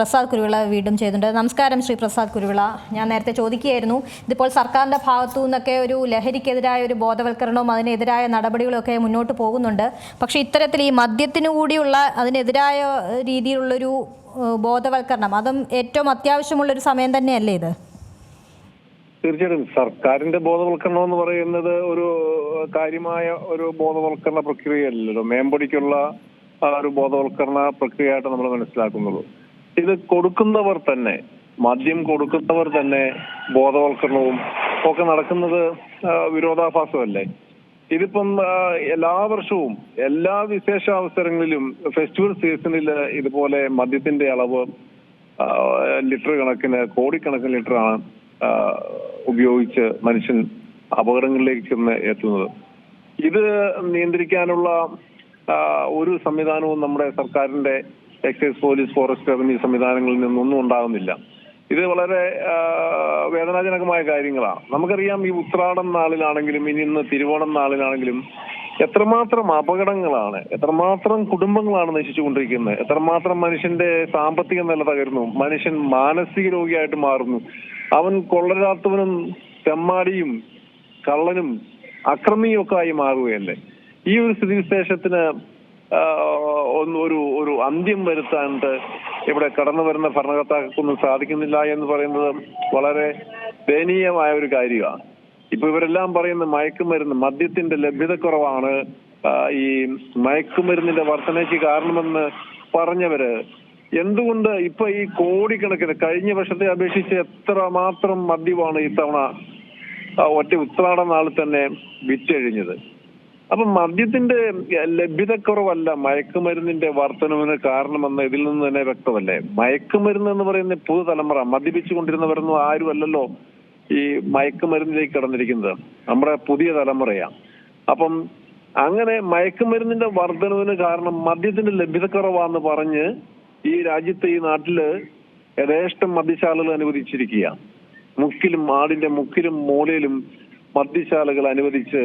പ്രസാദ് കുരുവിള വീണ്ടും ചെയ്തിട്ടുണ്ട്. നമസ്കാരം ശ്രീ പ്രസാദ് കുരുവിള. ഞാൻ നേരത്തെ ചോദിക്കുകയായിരുന്നു ഇതിപ്പോൾ സർക്കാരിന്റെ ഭാഗത്തു നിന്നൊക്കെ ഒരു ലഹരിക്കെതിരായ ഒരു ബോധവൽക്കരണവും അതിനെതിരായ നടപടികളൊക്കെ മുന്നോട്ട് പോകുന്നുണ്ട്. പക്ഷേ ഇത്തരത്തിൽ ഈ മദ്യത്തിനു കൂടിയുള്ള അതിനെതിരായ രീതിയിലുള്ളൊരു ബോധവൽക്കരണം അതും ഏറ്റവും അത്യാവശ്യമുള്ളൊരു സമയം തന്നെയല്ലേ ഇത്? തീർച്ചയായിട്ടും. സർക്കാരിന്റെ ബോധവൽക്കരണം എന്ന് പറയുന്നത് ഒരു കാര്യമായ ഒരു ബോധവൽക്കരണ പ്രക്രിയയല്ലല്ലോ. മേമ്പടിക്കുള്ള ഒരു ബോധവൽക്കരണ പ്രക്രിയയായിട്ട് നമ്മൾ മനസ്സിലാക്കുന്നുള്ളൂ ഇത് കൊടുക്കുന്നവർ തന്നെ മദ്യം കൊടുക്കുന്നവർ തന്നെ ബോധവൽക്കരണവും ഒക്കെ നടക്കുന്നത് വിരോധാഭാസമല്ലേ? ഇതിപ്പം എല്ലാ വർഷവും എല്ലാ വിശേഷ അവസരങ്ങളിലും ഫെസ്റ്റിവൽ സീസണിൽ ഇതുപോലെ മദ്യത്തിന്റെ അളവ് ലിറ്റർ കണക്കിന് കോടിക്കണക്കിന് ലിറ്ററാണ് ഉപയോഗിച്ച് മനുഷ്യൻ അപകടങ്ങളിലേക്ക് ചെന്ന് എത്തുന്നത്. ഇത് നിയന്ത്രിക്കാനുള്ള ഒരു സംവിധാനവും നമ്മുടെ സർക്കാരിന്റെ എക്സൈസ് പോലീസ് ഫോറസ്റ്റ് റവന്യൂ സംവിധാനങ്ങളിൽ നിന്നൊന്നും ഉണ്ടാകുന്നില്ല. ഇത് വളരെ വേദനാജനകമായ കാര്യങ്ങളാണ്. നമുക്കറിയാം ഈ ഉത്രാടം നാളിലാണെങ്കിലും ഇനി ഇന്ന് തിരുവോണം നാളിലാണെങ്കിലും എത്രമാത്രം അപകടങ്ങളാണ് എത്രമാത്രം കുടുംബങ്ങളാണ് നശിച്ചുകൊണ്ടിരിക്കുന്നത്. എത്രമാത്രം മനുഷ്യന്റെ സാമ്പത്തിക നില തകരുന്നു മനുഷ്യൻ മാനസിക രോഗിയായിട്ട് മാറുന്നു. അവൻ കൊള്ളരാത്തവനും തെമ്മാടിയും കള്ളനും അക്രമിയും ഒക്കെ ആയി മാറുകയല്ലേ? ഈ ഒരു സ്ഥിതിവിശേഷത്തിന് ആ, ഒന്ന് ഒരു ഒരു അന്ത്യം വരുത്താണ്ട് ഇവിടെ കടന്നു വരുന്ന ഭരണകർത്താക്കൾക്കൊന്നും സാധിക്കുന്നില്ല എന്ന് പറയുന്നത് വളരെ ദയനീയമായ ഒരു കാര്യമാണ്. ഇപ്പൊ ഇവരെല്ലാം പറയുന്ന മയക്കുമരുന്ന് മദ്യത്തിന്റെ ലഭ്യതക്കുറവാണ്. ഈ മയക്കുമരുന്നിന്റെ വർധനയ്ക്ക് കാരണമെന്ന് പറഞ്ഞവര് എന്തുകൊണ്ട് ഇപ്പൊ ഈ കോടിക്കണക്കിന് കഴിഞ്ഞ വർഷത്തെ അപേക്ഷിച്ച് എത്ര മാത്രം മദ്യമാണ് ഇത്തവണ ഒറ്റ ഉത്രാട നാളിൽ തന്നെ വിറ്റഴിഞ്ഞത്? അപ്പൊ മദ്യത്തിന്റെ ലഭ്യതക്കുറവല്ല മയക്കുമരുന്നിന്റെ വർധനവിന് കാരണമെന്ന് ഇതിൽ നിന്ന് തന്നെ വ്യക്തമല്ലേ? മയക്കുമരുന്ന് എന്ന് പറയുന്ന പുതുതലമുറ മദ്യപിച്ചുകൊണ്ടിരുന്നവരൊന്നും ആരും അല്ലല്ലോ ഈ മയക്കുമരുന്നിലേക്ക് കടന്നിരിക്കുന്നത്. നമ്മുടെ പുതിയ തലമുറയാ. അപ്പം അങ്ങനെ മയക്കുമരുന്നിന്റെ വർധനവിന് കാരണം മദ്യത്തിന്റെ ലഭ്യതക്കുറവാന്ന് പറഞ്ഞ് ഈ രാജ്യത്തെ ഈ നാട്ടിൽ യഥേഷ്ടം മദ്യശാലകൾ അനുവദിച്ചിരിക്കുക മുക്കിലും ആടിന്റെ മുക്കിലും മൂലയിലും മദ്യശാലകൾ അനുവദിച്ച്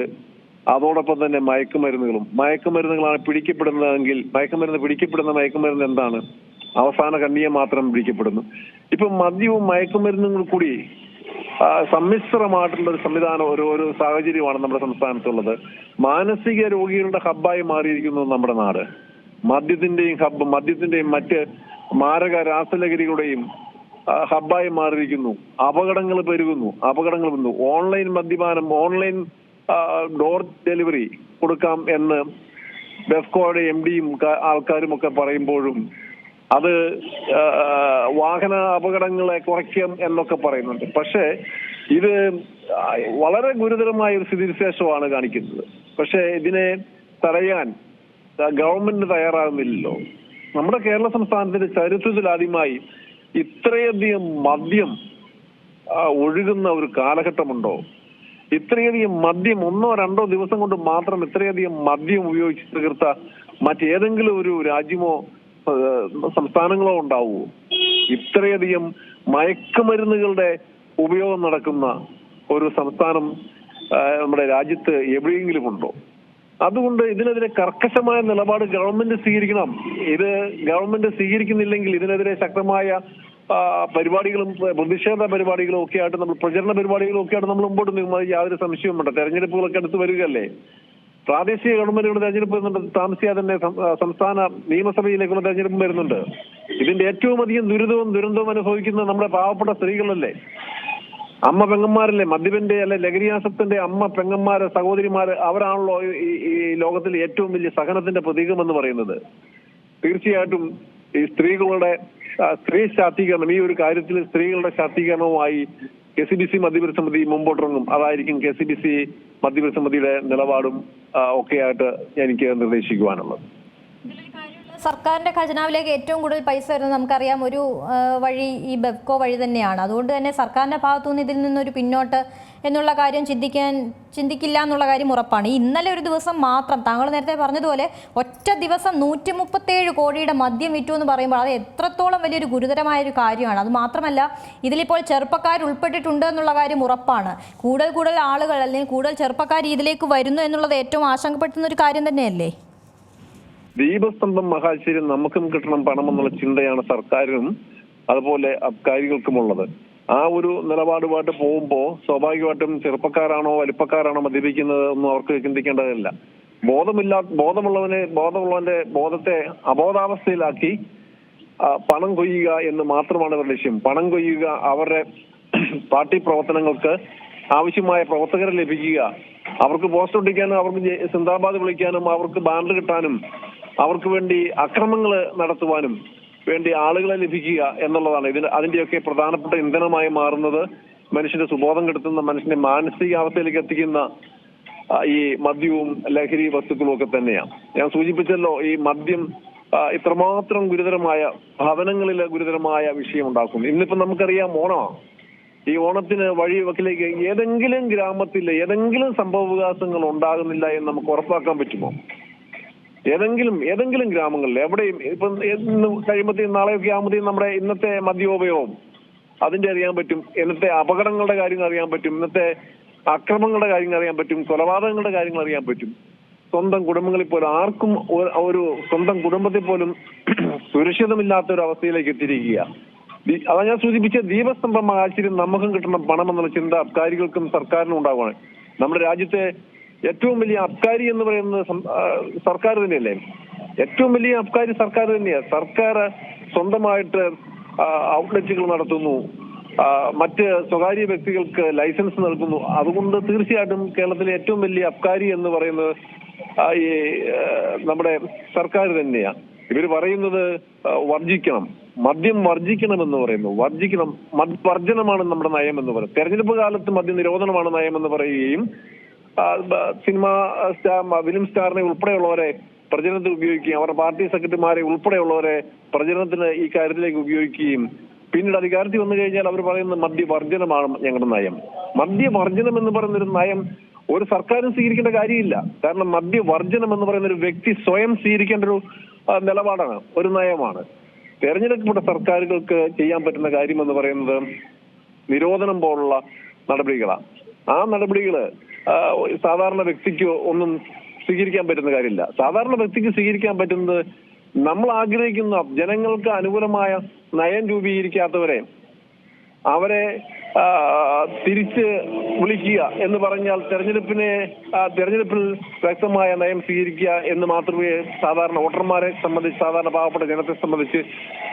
അതോടൊപ്പം തന്നെ മയക്കുമരുന്നുകളും. മയക്കുമരുന്നുകളാണ് പിടിക്കപ്പെടുന്നതെങ്കിൽ മയക്കുമരുന്ന് പിടിക്കപ്പെടുന്ന മയക്കുമരുന്ന് എന്താണ്? അവസാന കണ്ണിയെ മാത്രം പിടിക്കപ്പെടുന്നു. ഇപ്പൊ മദ്യവും മയക്കുമരുന്നും കൂടി സമ്മിശ്രമായിട്ടുള്ള ഒരു സംവിധാനം ഒരു ഒരു സാഹചര്യമാണ് നമ്മുടെ സംസ്ഥാനത്തുള്ളത്. മാനസിക രോഗികളുടെ ഹബ്ബായി മാറിയിരിക്കുന്നു നമ്മുടെ നാട്. മദ്യത്തിന്റെയും ഹബ്ബ് മദ്യത്തിന്റെയും മറ്റ് മാരക രാസലഹരികളുടെയും ഹബ്ബായി മാറിയിരിക്കുന്നു. അപകടങ്ങൾ പെരുകുന്നു. അപകടങ്ങൾ വന്നു. ഓൺലൈൻ മദ്യപാനം ഓൺലൈൻ ഡോർ ഡെലിവറി കൊടുക്കാം എന്ന് ബെഫ്കോയുടെ എം ഡിയും ആൾക്കാരും ഒക്കെ പറയുമ്പോഴും അത് വാഹന അപകടങ്ങളെ കുറയ്ക്കും എന്നൊക്കെ പറയുന്നുണ്ട്. പക്ഷേ ഇത് വളരെ ഗുരുതരമായ ഒരു സ്ഥിതിവിശേഷമാണ് കാണിക്കുന്നത്. പക്ഷേ ഇതിനെ തടയാൻ ഗവൺമെന്റ് തയ്യാറാകുന്നില്ലല്ലോ. നമ്മുടെ കേരള സംസ്ഥാനത്തിന്റെ ചരിത്രത്തിൽ ആദ്യമായി ഇത്രയധികം മദ്യം ഒഴുകുന്ന ഒരു കാലഘട്ടമുണ്ടോ? ഇത്രയധികം മദ്യം ഒന്നോ രണ്ടോ ദിവസം കൊണ്ട് മാത്രം ഇത്രയധികം മദ്യം ഉപയോഗിച്ച് തീർത്ത മറ്റേതെങ്കിലും ഒരു രാജ്യമോ സംസ്ഥാനങ്ങളോ ഉണ്ടാവുമോ ഇത്രയധികം മയക്കുമരുന്നുകളുടെ ഉപയോഗം നടക്കുന്ന ഒരു സംസ്ഥാനം നമ്മുടെ രാജ്യത്ത് എവിടെയെങ്കിലും ഉണ്ടോ? അതുകൊണ്ട് ഇതിനെതിരെ കർക്കശമായ നിലപാട് ഗവൺമെന്റ് സ്വീകരിക്കണം. ഇത് ഗവൺമെന്റ് സ്വീകരിക്കുന്നില്ലെങ്കിൽ ഇതിനെതിരെ ശക്തമായ പരിപാടികളും പ്രതിഷേധ പരിപാടികളും ഒക്കെ ആയിട്ട് നമ്മൾ പ്രചരണ പരിപാടികളും ഒക്കെ ആയിട്ട് നമ്മൾ മുമ്പോട്ട് നീങ്ങുന്നത് യാതൊരു സംശയവും വേണ്ട. തെരഞ്ഞെടുപ്പുകളൊക്കെ അടുത്ത് വരികയല്ലേ? പ്രാദേശിക ഗവൺമെന്റുകളുടെ തെരഞ്ഞെടുപ്പ് വരുന്നുണ്ട് താമസിയാതെ തന്നെ സംസ്ഥാന നിയമസഭയിലേക്കുള്ള തെരഞ്ഞെടുപ്പും വരുന്നുണ്ട്. ഇതിന്റെ ഏറ്റവും അധികം ദുരിതവും ദുരന്തവും അനുഭവിക്കുന്നത് നമ്മുടെ പാവപ്പെട്ട സ്ത്രീകളല്ലേ? അമ്മ പെങ്ങന്മാരല്ലേ? മദ്യപന്റെ അല്ലെ ലഹരിയാസത്തിന്റെ അമ്മ പെങ്ങന്മാര് സഹോദരിമാര് അവരാണല്ലോ ഈ- ലോകത്തിലെ ഏറ്റവും വലിയ സഹനത്തിന്റെ പ്രതീകം എന്ന് പറയുന്നത്. തീർച്ചയായിട്ടും ഈ സ്ത്രീകളുടെ സ്ത്രീ ശാക്തീകരണം ഈ ഒരു കാര്യത്തിൽ സ്ത്രീകളുടെ ശാക്തീകരണവുമായി കെ സി ബി സി മധ്യപര സമിതി മുമ്പോട്ടിറങ്ങും. അതായിരിക്കും കെ സി ബി സി മധ്യപര സമിതിയുടെ നിലപാടും ഒക്കെയായിട്ട് എനിക്ക് നിർദ്ദേശിക്കുവാനുള്ളത്. സർക്കാരിന്റെ ഖജനാവിലേക്ക് ഏറ്റവും കൂടുതൽ പൈസ വരുന്നത് നമുക്കറിയാം ഒരു വഴി ഈ ബെബ്കോ വഴി തന്നെയാണ്. അതുകൊണ്ട് തന്നെ സർക്കാരിന്റെ ഭാഗത്തു നിന്ന് ഇതിൽ നിന്നൊരു പിന്നോട്ട് എന്നുള്ള കാര്യം ചിന്തിക്കാൻ ചിന്തിക്കില്ല എന്നുള്ള കാര്യം ഉറപ്പാണ്. ഇന്നലെ ഒരു ദിവസം മാത്രം താങ്കൾ നേരത്തെ പറഞ്ഞതുപോലെ ഒറ്റ ദിവസം നൂറ്റി മുപ്പത്തേഴ് കോടിയുടെ മദ്യം വിറ്റു എന്ന് പറയുമ്പോൾ അത് എത്രത്തോളം വലിയൊരു ഗുരുതരമായ ഒരു കാര്യമാണ്. അത് മാത്രമല്ല ഇതിലിപ്പോൾ ചെറുപ്പക്കാർ ഉൾപ്പെട്ടിട്ടുണ്ട് എന്നുള്ള കാര്യം ഉറപ്പാണ്. കൂടുതൽ കൂടുതൽ ആളുകൾ അല്ലെങ്കിൽ കൂടുതൽ ചെറുപ്പക്കാർ ഇതിലേക്ക് വരുന്നു എന്നുള്ളത് ഏറ്റവും ആശങ്കപ്പെടുത്തുന്ന ഒരു കാര്യം തന്നെയല്ലേ? ദീപസ്തംഭം മഹാശ്ശേരി നമുക്കും കിട്ടണം പണം എന്നുള്ള ചിന്തയാണ് സർക്കാരും അതുപോലെ അബ്കാരികൾക്കുമുള്ളത് ആ ഒരു നിലപാടുമായിട്ട് പോകുമ്പോൾ സ്വാഭാവികമായിട്ടും ചെറുപ്പക്കാരാണോ വലിപ്പക്കാരാണോ മദ്യപിക്കുന്നത് ഒന്നും അവർക്ക് ചിന്തിക്കേണ്ടതില്ല. ബോധമില്ലാ ബോധമുള്ളവനെ ബോധമുള്ളവന്റെ ബോധത്തെ അബോധാവസ്ഥയിലാക്കി പണം കൊയ്യുക എന്ന് മാത്രമാണ് ഇവരുടെ ലക്ഷ്യം. പണം കൊയ്യുക അവരുടെ പാർട്ടി പ്രവർത്തനങ്ങൾക്ക് ആവശ്യമായ പ്രവർത്തകരെ ലഭിക്കുക അവർക്ക് പോസ്റ്റ് ഒട്ടിക്കാനും അവർക്ക് സിന്ദാബാദ് വിളിക്കാനും അവർക്ക് ബാനർ കിട്ടാനും അവർക്ക് വേണ്ടി അക്രമങ്ങൾ നടത്തുവാനും വേണ്ടി ആളുകളെ ലഭിക്കുക എന്നുള്ളതാണ്. ഇതിന് അതിന്റെയൊക്കെ പ്രധാനപ്പെട്ട ഇന്ധനമായി മാറുന്നത് മനുഷ്യന്റെ സുബോധം കെടുത്തുന്ന മനുഷ്യന്റെ മാനസികാവസ്ഥയിലേക്ക് എത്തിക്കുന്ന ഈ മദ്യവും ലഹരി വസ്തുക്കളും ഒക്കെ തന്നെയാണ്. ഞാൻ സൂചിപ്പിച്ചല്ലോ ഈ മദ്യം ഇത്രമാത്രം ഗുരുതരമായ ഭവനങ്ങളിൽ ഗുരുതരമായ വിഷയം ഉണ്ടാക്കുന്നു ഇന്നിപ്പോ നമുക്കറിയാം ഓണമാണ്. ഈ ഓണത്തിന് വഴിവെക്കിലേക്ക് ഏതെങ്കിലും ഗ്രാമത്തിൽ ഏതെങ്കിലും സംഭവ വികാസങ്ങൾ ഉണ്ടാകുന്നില്ല എന്ന് നമുക്ക് ഉറപ്പാക്കാൻ പറ്റുമോ? ഏതെങ്കിലും ഏതെങ്കിലും ഗ്രാമങ്ങളിൽ എവിടെയും ഇപ്പൊ കഴിയുമ്പോഴത്തേക്കും നാളെയൊക്കെ ആകുമ്പോഴത്തേക്കും നമ്മുടെ ഇന്നത്തെ മദ്യോപയോഗം അതിന്റെ അറിയാൻ പറ്റും. ഇന്നത്തെ അപകടങ്ങളുടെ കാര്യങ്ങൾ അറിയാൻ പറ്റും. ഇന്നത്തെ അക്രമങ്ങളുടെ കാര്യങ്ങൾ അറിയാൻ പറ്റും. കൊലപാതകങ്ങളുടെ കാര്യങ്ങൾ അറിയാൻ പറ്റും. സ്വന്തം കുടുംബങ്ങളിൽ പോലും ആർക്കും ഒരു- സ്വന്തം കുടുംബത്തിൽ പോലും സുരക്ഷിതമില്ലാത്ത ഒരു അവസ്ഥയിലേക്ക് എത്തിയിരിക്കുക. അതാ ഞാൻ സൂചിപ്പിച്ച ദീപസ്തംഭം ആശ്ചര്യം നമുക്കും കിട്ടണം പണം എന്നുള്ള ചിന്ത അബ്കാരികൾക്കും സർക്കാരിനും ഉണ്ടാവുകയാണ്. നമ്മുടെ രാജ്യത്തെ ഏറ്റവും വലിയ അബ്കാരി എന്ന് പറയുന്നത് സർക്കാർ തന്നെയല്ലേ? ഏറ്റവും വലിയ അബ്കാരി സർക്കാർ തന്നെയാണ് സർക്കാർ സ്വന്തമായിട്ട് ഔട്ട്ലെറ്റുകൾ നടത്തുന്നു. മറ്റ് സ്വകാര്യ വ്യക്തികൾക്ക് ലൈസൻസ് നൽകുന്നു. അതുകൊണ്ട് തീർച്ചയായിട്ടും കേരളത്തിലെ ഏറ്റവും വലിയ അബ്കാരി എന്ന് പറയുന്നത് ഈ നമ്മുടെ സർക്കാർ തന്നെയാണ് ഇവർ പറയുന്നത് വർജിക്കണം. മദ്യം വർജിക്കണം എന്ന് പറയുന്നു. വർജിക്കണം. മദ്വർജനമാണ് നമ്മുടെ നയം എന്ന് പറയുന്നത് തെരഞ്ഞെടുപ്പ് കാലത്ത് മദ്യ നിരോധനമാണ് നയം എന്ന് പറയുകയും സിനിമ സ്റ്റാർ ഫിലിം സ്റ്റാറിനെ ഉൾപ്പെടെയുള്ളവരെ പ്രചരണത്തിൽ ഉപയോഗിക്കുകയും അവരുടെ പാർട്ടി സെക്രട്ടറിമാരെ ഉൾപ്പെടെയുള്ളവരെ പ്രചരണത്തിന് ഈ കാര്യത്തിലേക്ക് ഉപയോഗിക്കുകയും പിന്നീട് അധികാരത്തിൽ വന്നു കഴിഞ്ഞാൽ അവർ പറയുന്നത് മദ്യവർജനമാണ് ഞങ്ങളുടെ നയം. മദ്യവർജനം എന്ന് പറയുന്നൊരു നയം ഒരു സർക്കാരും സ്വീകരിക്കേണ്ട കാര്യമില്ല. കാരണം മദ്യവർജനം എന്ന് പറയുന്ന ഒരു വ്യക്തി സ്വയം സ്വീകരിക്കേണ്ട ഒരു നിലപാടാണ് ഒരു നയമാണ്. തെരഞ്ഞെടുക്കപ്പെട്ട സർക്കാരുകൾക്ക് ചെയ്യാൻ പറ്റുന്ന കാര്യം എന്ന് പറയുന്നത് നിരോധനം പോലുള്ള നടപടികളാണ്. ആ നടപടികൾ സാധാരണ വ്യക്തിക്ക് ഒന്നും സ്വീകരിക്കാൻ പറ്റുന്ന കാര്യമില്ല. സാധാരണ വ്യക്തിക്ക് സ്വീകരിക്കാൻ പറ്റുന്നത് നമ്മൾ ആഗ്രഹിക്കുന്ന ജനങ്ങൾക്ക് അനുകൂലമായ നയം രൂപീകരിക്കാത്തവരെ അവരെ തിരിച്ച് വിളിക്കുക എന്ന് പറഞ്ഞാൽ തെരഞ്ഞെടുപ്പിനെ തെരഞ്ഞെടുപ്പിൽ വ്യക്തമായ നയം സ്വീകരിക്കുക എന്ന് മാത്രമേ സാധാരണ വോട്ടർമാരെ സംബന്ധിച്ച് സാധാരണ പാവപ്പെട്ട ജനത്തെ സംബന്ധിച്ച്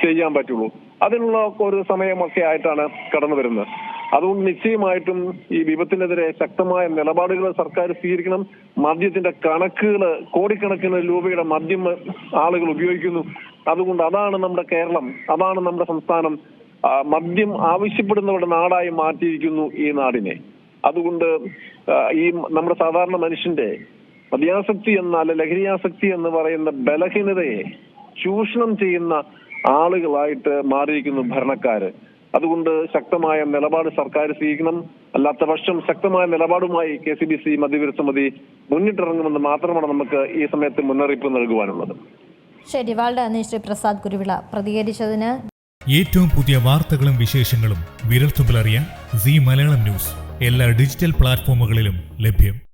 ചെയ്യാൻ പറ്റുള്ളൂ. അതിനുള്ള ഒരു സമയമൊക്കെ ആയിട്ടാണ് കടന്നു വരുന്നത്. അതുകൊണ്ട് നിശ്ചയമായിട്ടും ഈ വിപത്തിനെതിരെ ശക്തമായ നിലപാടുകൾ സർക്കാർ സ്വീകരിക്കണം. മദ്യത്തിന്റെ കണക്കുകൾ കോടിക്കണക്കിന് രൂപയുടെ മദ്യം ആളുകൾ ഉപയോഗിക്കുന്നു. അതുകൊണ്ട് അതാണ് നമ്മുടെ കേരളം അതാണ് നമ്മുടെ സംസ്ഥാനം. മദ്യം ആവശ്യപ്പെടുന്നവരുടെ നാടായി മാറ്റിയിരിക്കുന്നു ഈ നാടിനെ. അതുകൊണ്ട് ഈ നമ്മുടെ സാധാരണ മനുഷ്യന്റെ മദ്യാസക്തി എന്ന അല്ലെ ലഹരിയാസക്തി എന്ന് പറയുന്ന ബലഹീനതയെ ചൂഷണം ചെയ്യുന്ന ആളുകളായിട്ട് മാറിയിരിക്കുന്നു ഭരണക്കാര്. അതുകൊണ്ട് ശക്തമായ നിലപാട് സർക്കാർ സ്വീകരിക്കണം. അല്ലാത്ത പക്ഷം ശക്തമായ നിലപാടുമായി കെ സി ബി സി മദ്യവിരുദ്ധ സമിതി മുന്നിട്ടിറങ്ങുമെന്ന് മാത്രമാണ് നമുക്ക് ഈ സമയത്ത് മുന്നറിയിപ്പ് നൽകുവാനുള്ളത്. ശരി വാൾഡ് ശ്രീ പ്രസാദ് കുരുവിള പ്രതികരിച്ചതിന് ഏറ്റവും പുതിയ വാർത്തകളും വിശേഷങ്ങളും വിരൽത്തുമ്പിൽ അറിയാൻ സി മലയാളം ന്യൂസ്. എല്ലാ ഡിജിറ്റൽ പ്ലാറ്റ്ഫോമുകളിലും ലഭ്യം.